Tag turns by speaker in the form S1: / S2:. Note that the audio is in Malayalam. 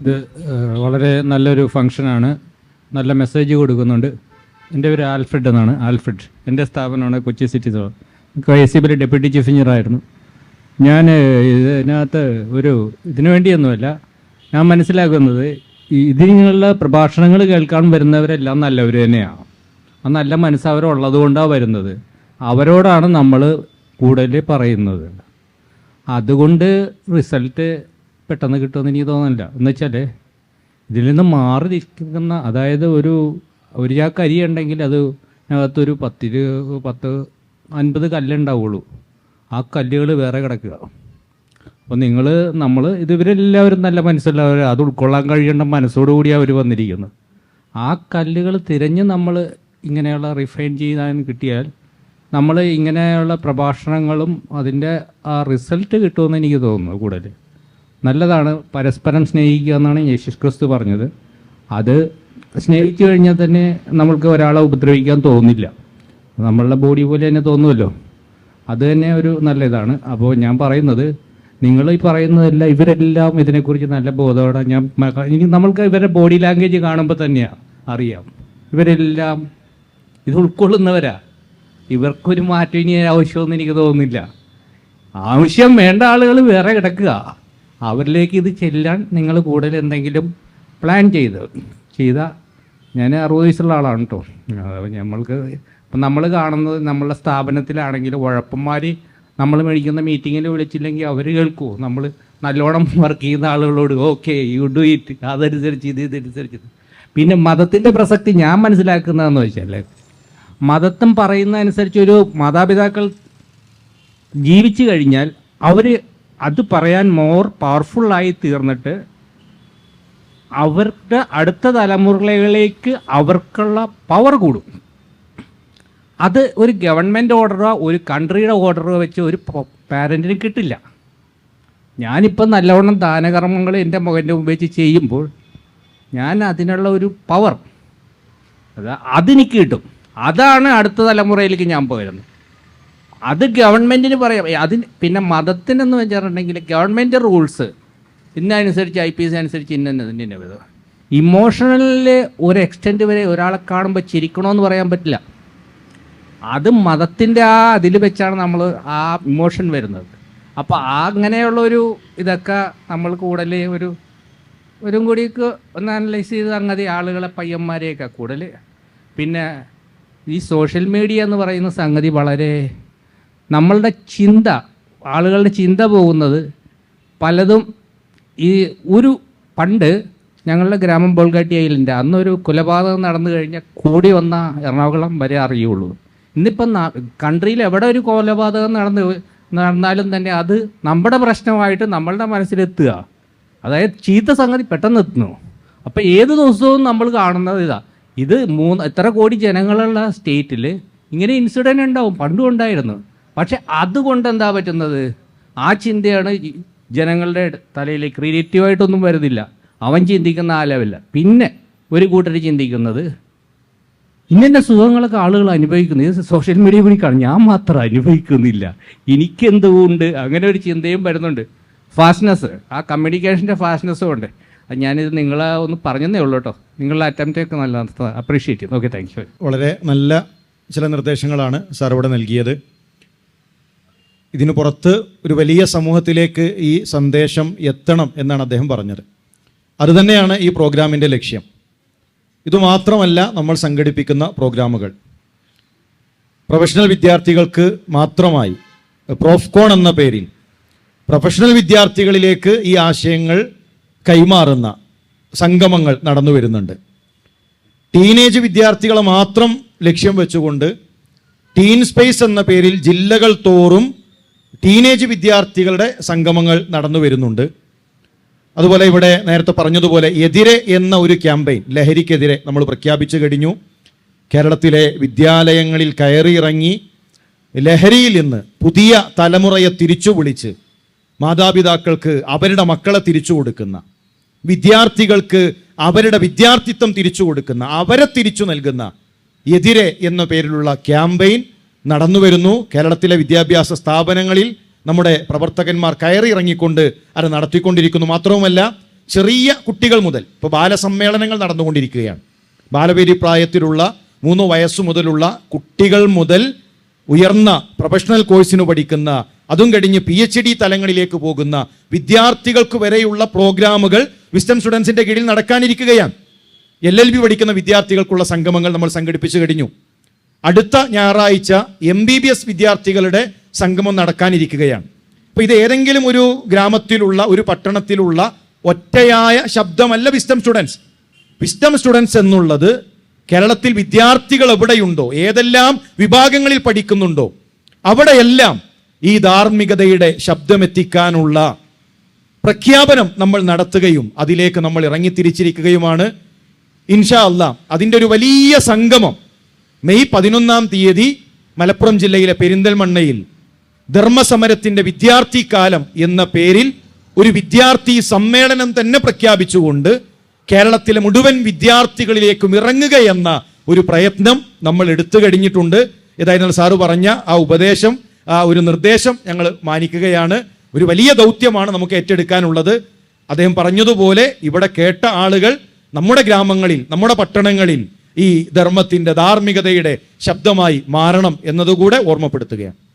S1: ഇത് വളരെ നല്ലൊരു ഫങ്ഷനാണ് നല്ല മെസ്സേജ് കൊടുക്കുന്നുണ്ട്. എന്റെ പേര് ആൽഫ്രഡ് എന്നാണ്. ആൽഫ്രഡ്. എന്റെ സ്ഥാപനമാണ് കൊച്ചി സിറ്റി എ സി ബിയിലെ ഡെപ്യൂട്ടി ചീഫ് എഞ്ചിനീയറായിരുന്നു. ഞാൻ ഇതിനകത്ത് ഒരു ഇതിനു വേണ്ടിയൊന്നുമല്ല ഞാൻ മനസ്സിലാക്കുന്നത് ഇതിനുള്ള പ്രഭാഷണങ്ങൾ കേൾക്കാൻ വരുന്നവരെല്ലാം നല്ലവർ തന്നെയാണ് ആ നല്ല മനസ്സവരുള്ളത് കൊണ്ടാണ് വരുന്നത്. അവരോടാണ് നമ്മൾ കൂടുതൽ പറയുന്നത്. അതുകൊണ്ട് റിസൾട്ട് പെട്ടെന്ന് കിട്ടുമെന്ന് എനിക്ക് തോന്നുന്നില്ല. എന്ന് വെച്ചാൽ ഇതിൽ നിന്ന് മാറി നിൽക്കുന്ന അതായത് ഒരു ഒരു ചാക്ക് അരി ഉണ്ടെങ്കിൽ അത് അതിനകത്തൊരു പത്തിൽ പത്ത് അൻപത് കല്ലുണ്ടാവുള്ളൂ ആ കല്ലുകൾ വേറെ കിടക്കുക. അപ്പോൾ നിങ്ങൾ നമ്മൾ ഇത് ഇവരെല്ലാവരും നല്ല മനസ്സുള്ളവർ അത് ഉൾക്കൊള്ളാൻ കഴിയേണ്ട മനസ്സോടുകൂടി അവർ വന്നിരിക്കുന്നത്. ആ കല്ലുകൾ തിരഞ്ഞ് നമ്മൾ ഇങ്ങനെയുള്ള റിഫൈൻ ചെയ്യാൻ കിട്ടിയാൽ നമ്മൾ ഇങ്ങനെയുള്ള പ്രഭാഷണങ്ങളും അതിന്റെ ആ റിസൾട്ട് കിട്ടുമെന്ന് എനിക്ക് തോന്നുന്നു കൂടുതൽ നല്ലതാണ് പരസ്പരം സ്നേഹിക്കുക എന്നാണ് യേശു ക്രിസ്തു പറഞ്ഞത്. അത് സ്നേഹിച്ചു കഴിഞ്ഞാൽ തന്നെ നമ്മൾക്ക് ഒരാളെ ഉപദ്രവിക്കാൻ തോന്നില്ല. നമ്മളുടെ ബോഡി പോലെ തന്നെ തോന്നുമല്ലോ. അത് തന്നെ ഒരു നല്ല ഇതാണ്. അപ്പോൾ ഞാൻ പറയുന്നത് നിങ്ങൾ ഈ പറയുന്നതെല്ലാം ഇവരെല്ലാം ഇതിനെക്കുറിച്ച് നല്ല ബോധമാണ് ഞാൻ നമ്മൾക്ക് ഇവരുടെ ബോഡി ലാംഗ്വേജ് കാണുമ്പോൾ തന്നെയാണ് അറിയാം. ഇവരെല്ലാം ഇത് ഉൾക്കൊള്ളുന്നവരാ. ഇവർക്കൊരു മാറ്റം ഇനി ആവശ്യമൊന്നും എനിക്ക് തോന്നുന്നില്ല. ആവശ്യം വേണ്ട ആളുകൾ വേറെ കിടക്കുക. അവരിലേക്ക് ഇത് ചെല്ലാൻ നിങ്ങൾ കൂടുതൽ എന്തെങ്കിലും പ്ലാൻ ചെയ്ത് ചെയ്ത ഞാൻ അറുപത് വയസ്സുള്ള ആളാണ് കേട്ടോ നമ്മൾക്ക് ഇപ്പം നമ്മൾ കാണുന്നത് നമ്മളെ സ്ഥാപനത്തിലാണെങ്കിൽ ഉഴപ്പന്മാർ നമ്മൾ മേടിക്കുന്ന മീറ്റിങ്ങിൽ വിളിച്ചില്ലെങ്കിൽ അവർ കേൾക്കുമോ നമ്മൾ നല്ലോണം വർക്ക് ചെയ്യുന്ന ആളുകളോട് ഓക്കെ യു ഡു ഇറ്റ് അതനുസരിച്ച് ഇത് ഇതനുസരിച്ച് ഇത്. പിന്നെ മതത്തിന്റെ പ്രസക്തി ഞാൻ മനസ്സിലാക്കുന്നതെന്ന് വെച്ചാൽ മതത്വം പറയുന്നതനുസരിച്ച് ഒരു മാതാപിതാക്കൾ ജീവിച്ചു കഴിഞ്ഞാൽ അവർ അത് പറയാൻ മോർ പവർഫുള്ളായി തീർന്നിട്ട് അവരുടെ അടുത്ത തലമുറകളിലേക്ക് അവർക്കുള്ള പവർ കൂടും. അത് ഒരു ഗവൺമെന്റ് ഓർഡറോ ഒരു കൺട്രിയുടെ ഓർഡറോ വെച്ച് ഒരു പാരന്റിന് കിട്ടില്ല. ഞാനിപ്പം നല്ലവണ്ണം ദാനകർമ്മങ്ങൾ എന്റെ മകന്റെ വെച്ച് ചെയ്യുമ്പോൾ ഞാൻ അതിനുള്ള ഒരു പവർ അത് അതെനിക്ക് കിട്ടും. അതാണ് അടുത്ത തലമുറയിലേക്ക് ഞാൻ പോയിരുന്നത് അത് ഗവൺമെന്റിന് പറയാം. അതിന് പിന്നെ മതത്തിനെന്ന് വെച്ചിട്ടുണ്ടെങ്കിൽ ഗവൺമെന്റ് റൂൾസ് ഇന്നനുസരിച്ച് ഐ പി എസ് അനുസരിച്ച് ഇന്നതിന്റെ വിധം ഇമോഷണലിൽ ഒരു എക്സ്റ്റെന്റ് വരെ ഒരാളെ കാണുമ്പോൾ ചിരിക്കണമെന്ന് പറയാൻ പറ്റില്ല. അത് മതത്തിന്റെ ആ അതിൽ വെച്ചാണ് നമ്മൾ ആ ഇമോഷൻ വരുന്നത്. അപ്പോൾ ആ അങ്ങനെയുള്ള ഒരു ഇതൊക്കെ നമ്മൾ കൂടുതൽ ഒരു ഒരു കൂടിയൊക്കെ ഒന്ന് അനലൈസ് ചെയ്ത് സംഗതി ആളുകളെ പയ്യന്മാരെയൊക്കെ കൂടുതൽ പിന്നെ ഈ സോഷ്യൽ മീഡിയ എന്ന് പറയുന്ന സംഗതി വളരെ നമ്മളുടെ ചിന്ത ആളുകളുടെ ചിന്ത പോകുന്നത് പലതും ഈ ഒരു പണ്ട് ഞങ്ങളുടെ ഗ്രാമം ബോൾഗാട്ടി ഐലൻഡ് അന്നൊരു കൊലപാതകം നടന്നു കഴിഞ്ഞാൽ കൂടി വന്ന എറണാകുളം വരെ അറിയുള്ളൂ. ഇന്നിപ്പം കൺട്രിയിൽ എവിടെ ഒരു കൊലപാതകം നടന്ന് നടന്നാലും തന്നെ അത് നമ്മുടെ പ്രശ്നമായിട്ട് നമ്മളുടെ മനസ്സിലെത്തുക. അതായത് ചീത്ത സംഗതി പെട്ടെന്ന് എത്തുന്നു. അപ്പം ഏത് ദിവസവും നമ്മൾ കാണുന്നത് ഇതാ. ഇത് മൂന്ന് എത്ര കോടി ജനങ്ങളുള്ള സ്റ്റേറ്റിൽ ഇങ്ങനെ ഇൻസിഡന്റ് ഉണ്ടാവും. പണ്ടും ഉണ്ടായിരുന്നു. പക്ഷെ അതുകൊണ്ട് എന്താ പറ്റുന്നത്? ആ ചിന്തയാണ് ജനങ്ങളുടെ തലയിൽ ക്രിയേറ്റീവായിട്ടൊന്നും വരുന്നില്ല. അവൻ ചിന്തിക്കുന്ന ആ ലെവലില്ല പിന്നെ ഒരു കൂട്ടർ ചിന്തിക്കുന്നത് ഇങ്ങനെ സുഖങ്ങളൊക്കെ ആളുകൾ അനുഭവിക്കുന്നത് ഇത് സോഷ്യൽ മീഡിയ വഴി കാണും. ഞാൻ മാത്രം അനുഭവിക്കുന്നില്ല. എനിക്കെന്തുകൊണ്ട് അങ്ങനെ ഒരു ചിന്തയും വരുന്നുണ്ട്. ഫാസ്റ്റ്നെസ് ആ കമ്മ്യൂണിക്കേഷന്റെ ഫാസ്റ്റ്നെസ്സും ഉണ്ട്. ഞാനിത് നിങ്ങളെ ഒന്ന് പറഞ്ഞതേ ഉള്ളൂ കേട്ടോ. നിങ്ങളുടെ അറ്റംപ്റ്റ് ഒക്കെ നല്ല അപ്രീഷിയേറ്റ് ചെയ്യുന്നു ഓക്കെ താങ്ക് യു
S2: വളരെ നല്ല ചില നിർദ്ദേശങ്ങളാണ് സാർ ഇവിടെ നൽകിയത്. ഇതിനു പുറത്ത് ഒരു വലിയ സമൂഹത്തിലേക്ക് ഈ സന്ദേശം എത്തണം എന്നാണ് അദ്ദേഹം പറഞ്ഞത്. അതുതന്നെയാണ് ഈ പ്രോഗ്രാമിന്റെ ലക്ഷ്യം. ഇതുമാത്രമല്ല നമ്മൾ സംഘടിപ്പിക്കുന്ന പ്രോഗ്രാമുകൾ. പ്രൊഫഷണൽ വിദ്യാർത്ഥികൾക്ക് മാത്രമായി പ്രോഫ്കോൺ എന്ന പേരിൽ പ്രൊഫഷണൽ വിദ്യാർത്ഥികളിലേക്ക് ഈ ആശയങ്ങൾ കൈമാറുന്ന സംഗമങ്ങൾ നടന്നു വരുന്നുണ്ട്. ടീനേജ് വിദ്യാർത്ഥികളെ മാത്രം ലക്ഷ്യം വെച്ചുകൊണ്ട് ടീൻ സ്പേസ് എന്ന പേരിൽ ജില്ലകൾ തോറും ടീനേജ് വിദ്യാർത്ഥികളുടെ സംഗമങ്ങൾ നടന്നു വരുന്നുണ്ട്. അതുപോലെ ഇവിടെ നേരത്തെ പറഞ്ഞതുപോലെ എതിരെ എന്ന ഒരു ക്യാമ്പയിൻ ലഹരിക്കെതിരെ നമ്മൾ പ്രഖ്യാപിച്ചു കഴിഞ്ഞു. കേരളത്തിലെ വിദ്യാലയങ്ങളിൽ കയറിയിറങ്ങി ലഹരിയിൽ നിന്ന് പുതിയ തലമുറയെ തിരിച്ചു വിളിച്ച് മാതാപിതാക്കൾക്ക് അവരുടെ മക്കളെ തിരിച്ചു കൊടുക്കുന്ന വിദ്യാർത്ഥികൾക്ക് അവരുടെ വിദ്യാർത്ഥിത്വം തിരിച്ചു കൊടുക്കുന്ന അവരെ തിരിച്ചു നൽകുന്ന എതിരെ എന്ന പേരിലുള്ള ക്യാമ്പയിൻ നടന്നു വരുന്നു. കേരളത്തിലെ വിദ്യാഭ്യാസ സ്ഥാപനങ്ങളിൽ നമ്മുടെ പ്രവർത്തകന്മാർ കയറി ഇറങ്ങിക്കൊണ്ട് അത് നടത്തിക്കൊണ്ടിരിക്കുന്നു. മാത്രവുമല്ല ചെറിയ കുട്ടികൾ മുതൽ ഇപ്പോൾ ബാലസമ്മേളനങ്ങൾ നടന്നുകൊണ്ടിരിക്കുകയാണ്. ബാലവേദി പ്രായത്തിലുള്ള മൂന്ന് വയസ്സു മുതലുള്ള കുട്ടികൾ മുതൽ ഉയർന്ന പ്രൊഫഷണൽ കോഴ്സിന് പഠിക്കുന്ന അതും കഴിഞ്ഞ് പി എച്ച് ഡി തലങ്ങളിലേക്ക് പോകുന്ന വിദ്യാർത്ഥികൾക്ക് വരെയുള്ള പ്രോഗ്രാമുകൾ വിസ്റ്റം സ്റ്റുഡൻസിന്റെ കീഴിൽ നടക്കാനിരിക്കുകയാണ്. എൽ എൽ ബി പഠിക്കുന്ന വിദ്യാർത്ഥികൾക്കുള്ള സംഗമങ്ങൾ നമ്മൾ സംഘടിപ്പിച്ചു കഴിഞ്ഞു. അടുത്ത ഞായറാഴ്ച എം ബി ബി എസ് വിദ്യാർത്ഥികളുടെ സംഗമം നടക്കാനിരിക്കുകയാണ്. അപ്പോൾ ഇത് ഏതെങ്കിലും ഒരു ഗ്രാമത്തിലുള്ള ഒരു പട്ടണത്തിലുള്ള ഒറ്റയായ ശബ്ദമല്ല വിസ്റ്റം സ്റ്റുഡൻസ് വിസ്റ്റം സ്റ്റുഡൻസ് എന്നുള്ളത് കേരളത്തിൽ വിദ്യാർത്ഥികൾ എവിടെയുണ്ടോ ഏതെല്ലാം വിഭാഗങ്ങളിൽ പഠിക്കുന്നുണ്ടോ അവിടെയെല്ലാം ഈ ധാർമ്മികതയുടെ ശബ്ദമെത്തിക്കാനുള്ള പ്രഖ്യാപനം നമ്മൾ നടത്തുകയും അതിലേക്ക് നമ്മൾ ഇറങ്ങിത്തിരിച്ചിരിക്കുകയുമാണ്. ഇൻഷാ അല്ല അതിന്റെ ഒരു വലിയ സംഗമം മെയ് പതിനൊന്നാം തീയതി മലപ്പുറം ജില്ലയിലെ പെരിന്തൽമണ്ണയിൽ ധർമ്മസമരത്തിന്റെ വിദ്യാർത്ഥി കാലം എന്ന പേരിൽ ഒരു വിദ്യാർത്ഥി സമ്മേളനം തന്നെ പ്രഖ്യാപിച്ചുകൊണ്ട് കേരളത്തിലെ മുഴുവൻ വിദ്യാർത്ഥികളിലേക്കും ഇറങ്ങുക എന്ന ഒരു പ്രയത്നം നമ്മൾ എടുത്തു കഴിഞ്ഞിട്ടുണ്ട്. ഏതായിരുന്നാലും സാറ് പറഞ്ഞ ആ ഉപദേശം ആ ഒരു നിർദ്ദേശം ഞങ്ങൾ മാനിക്കുകയാണ്. ഒരു വലിയ ദൗത്യമാണ് നമുക്ക് ഏറ്റെടുക്കാനുള്ളത്. അദ്ദേഹം പറഞ്ഞതുപോലെ ഇവിടെ കേട്ട ആളുകൾ നമ്മുടെ ഗ്രാമങ്ങളിൽ നമ്മുടെ പട്ടണങ്ങളിൽ ഈ ധർമ്മത്തിന്റെ ധാർമ്മികതയുടെ ശബ്ദമായി മാറണം എന്നതുകൂടെ ഓർമ്മപ്പെടുത്തുകയാണ്.